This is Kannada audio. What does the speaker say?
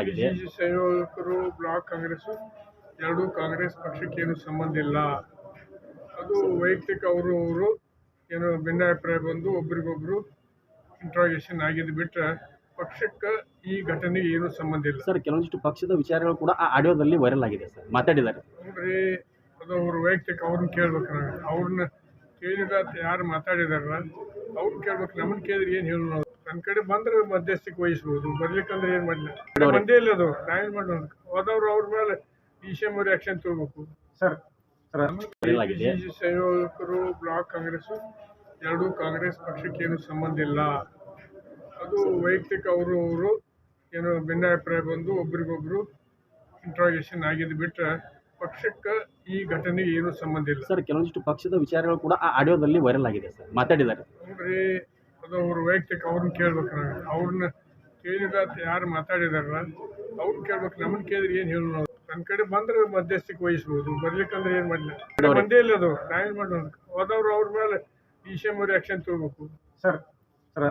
ಆಗಿದೆ ಈ ಸಂಯೋಜಕರು ಬ್ಲಾಕ್ ಕಾಂಗ್ರೆಸ್ ಎರಡೂ ಕಾಂಗ್ರೆಸ್ ಪಕ್ಷಕ್ಕೆ ಏನು ಸಂಬಂಧ ಇಲ್ಲ. ಅದು ವೈಯಕ್ತಿಕ ಅವರು ಅವರು ಏನು ಭಿನ್ನಾಭಿಪ್ರಾಯ ಬಂದು ಒಬ್ರಿಗೊಬ್ರು ಇಂಟ್ರಾಗೇಷನ್ ಆಗಿದ್ದು ಬಿಟ್ಟರೆ ಪಕ್ಷಕ್ಕೆ ಈ ಘಟನೆಗೆ ಏನು ಸಂಬಂಧ ಇಲ್ಲ. ಸರ್ ಕೆಲವೊಂದಿಷ್ಟು ಪಕ್ಷದ ವಿಚಾರಗಳು ಕೂಡ ಆ ಆಡಿಯೋದಲ್ಲಿ ವೈರಲ್ ಆಗಿದೆ ಸರ್. ಮಾತಾಡಿದ್ದಾರೆ. ನೋಡ್ರಿ ಅದು ಅವ್ರ ವೈಯಕ್ತಿಕ ಅವ್ರನ್ನ ಕೇಳ್ಬೇಕು ನಾವು ಅವ್ರನ್ನ ಕೇಳಿದ ಯಾರು ಮಾತಾಡಿದಾರ ಅವ್ರನ್ನ ಕೇಳ್ಬೇಕು. ನಮ್ಮನ್ನ ಕೇಳಿದ್ರೆ ಏನು ಹೇಳೋಣ? ನಾವು ನನ್ನ ಕಡೆ ಬಂದ್ರೆ ಮಧ್ಯಸ್ಥಿಕೆ ವಹಿಸ್ಬೋದು. ಬರ್ಲಿಕ್ಕಂದ್ರೆ ಏನು ಮಾಡಲಿಲ್ಲ ಬಂದೇ ಇಲ್ಲ ಅದು. ನಾವೇನು ಮಾಡೋಣ. ಹೋದವ್ರು ಅವ್ರ ಮೇಲೆ ಈ ಅವ್ರು ಆಕ್ಷನ್ ತಗೋಬೇಕು. ಸರ್ ಸಂಯೋಜಕರು ಬ್ಲಾಕ್ ಕಾಂಗ್ರೆಸ್ ಎರಡೂ ಕಾಂಗ್ರೆಸ್ ಪಕ್ಷಕ್ಕೆ ಏನು ಸಂಬಂಧ ಇಲ್ಲ. ಅದು ವೈಯಕ್ತಿಕ ಅವರು ಅವರು ಏನು ಭಿನ್ನಾಭಿಪ್ರಾಯ ಬಂದು ಒಬ್ರಿಗೊಬ್ರು ಇಂಟ್ರಾಗೇಷನ್ ಆಗಿದ್ದು ಬಿಟ್ಟರೆ ಪಕ್ಷಕ್ಕೆ ಈ ಘಟನೆಗೆ ಏನು ಸಂಬಂಧ ಇಲ್ಲ. ಸರ್ ಕೆಲವೊಂದಿಷ್ಟು ಪಕ್ಷದ ವಿಚಾರಗಳು ಕೂಡ ಆ ಆಡಿಯೋದಲ್ಲಿ ವೈರಲ್ ಆಗಿದೆ ಸರ್. ಮಾತಾಡಿದ್ದಾರೆ. ನೋಡ್ರಿ ಅದು ಅವರು ವೈಯಕ್ತಿಕ ಅವ್ರನ್ನ ಕೇಳ್ಬೇಕು ನಾವು. ಅವ್ರನ್ನ ಕೇಳಿದ ಯಾರು ಮಾತಾಡಿದಾರಲ್ಲ ಅವ್ರನ್ನ ಕೇಳ್ಬೇಕು ನಮ್ಮನ್ನ ಕೇಳಿದ್ರೆ ಏನು ಹೇಳೋಣ ನಾವು? ನನ್ನ ಕಡೆ ಬಂದ್ರೆ ಮಧ್ಯಸ್ಥಿಕೆ ವಹಿಸ್ಬೋದು ಬರ್ಲಿಕ್ಕಂದ್ರೆ ಏನು ಮಾಡಲಿಲ್ಲ ಬಂದೇ ಇಲ್ಲ ಅದು ನಾ ಏನು ಮಾಡೋದು? ಹೋದವ್ರು ಅವ್ರ ಮೇಲೆ ಈ ಸೇಮ್ ಆಕ್ಷನ್ ತಗೋಬೇಕು. Sir sir